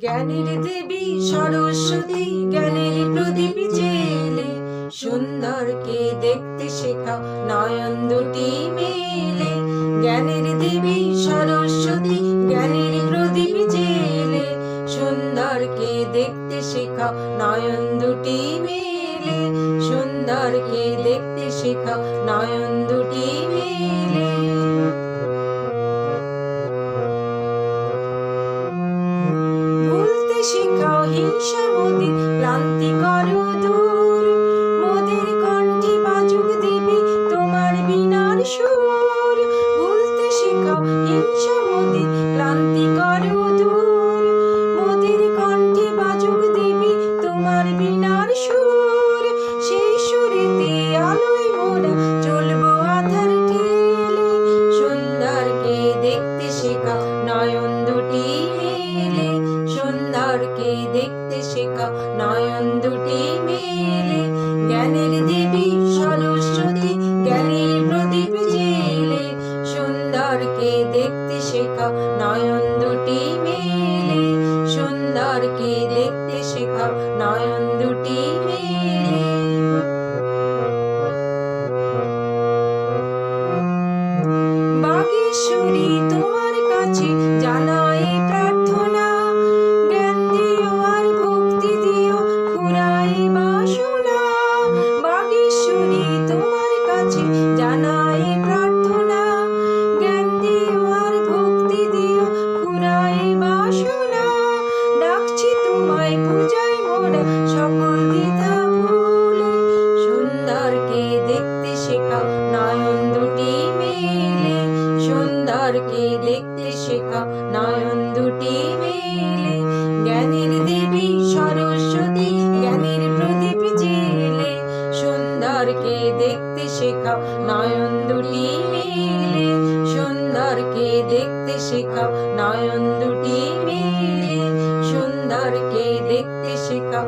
জ্ঞানের দেবী সরস্বতী, জ্ঞানের প্রদীপ জেলে। সুন্দরকে দেখতে শেখাও নয়ন দুটি মেলে। জ্ঞানের দেবী সরস্বতী, জ্ঞানের প্রদীপ জেলে। সুন্দরকে দেখতে শেখাও নয়ন দুটি মেলে। সুন্দরকে দেখতে শেখাও নয়ন দুটি মেলে। শেখাও হিংসা মোদের ক্লান্তি করো দূর। মোদের কণ্ঠে বাজুক দেবী তোমার বিনার সুর। ভুলতে শেখাও হিংসা মোদের ক্লান্তি করো দূর। মোদের কণ্ঠে বাজুক দেবী তোমার বিনার সুর। সেই সুরেতে আলোয় মোরা চলবো আধার ঠেলে সুন্দরকে দেখতে শেখাও নয়ন দেখতে নয়ন দুটি মেলে, জ্ঞানের দেবী সরস্বতী জ্ঞানের প্রদীপ জেলে। সুন্দরকে দেখতে শেখাও নয়ন দুটি মেলে, সুন্দরকে দেখতে শেখাও নয়ন দুটি মেলে। বাগেশ্বরী তোমার কাছে জানাই সুন্দরকে দেখতে শেখাও নয়ন দুটি মেলে জ্ঞানের দেবী সরস্বতী, জ্ঞানের প্রদীপ জেলে সুন্দরকে দেখতে শেখাও নয়ন দুটি মেলে সুন্দরকে দেখতে শেখাও নয়ন দুটি মেলে সুন্দরকে দেখতে শেখাও